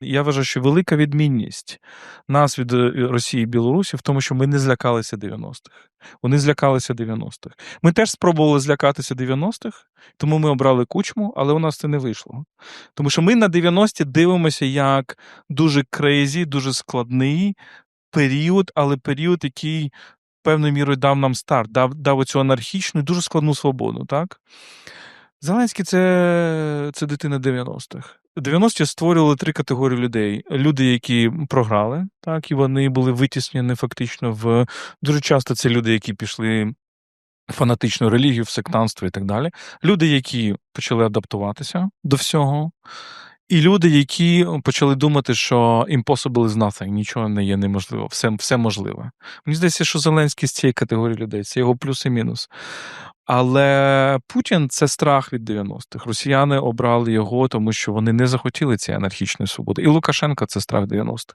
Я вважаю, що велика відмінність нас від е, Росії і Білорусі в тому, що ми не злякалися 90-х. Вони злякалися 90-х. Ми теж спробували злякатися 90-х, тому ми обрали кучму, але у нас це не вийшло. Тому що ми на 90-ті дивимося як дуже крейзі, дуже складний період, але період, який певною мірою дав нам старт, дав, дав оцю анархічну і дуже складну свободу. Так? Зеленський це, це дитина 90-х. 90-ті створювали три категорії людей: люди, які програли, так, і вони були витіснені фактично в дуже часто це люди, які пішли фанатичну релігію, в сектантство і так далі. Люди, які почали адаптуватися до всього. І люди, які почали думати, що impossible is nothing, нічого не є неможливо, все, все можливе. Мені здається, що Зеленський з цієї категорії людей, це його плюс і мінус. Але Путін це страх від 90-х. Росіяни обрали його, тому що вони не захотіли цієї анархічної свободи. І Лукашенко це страх 90-х.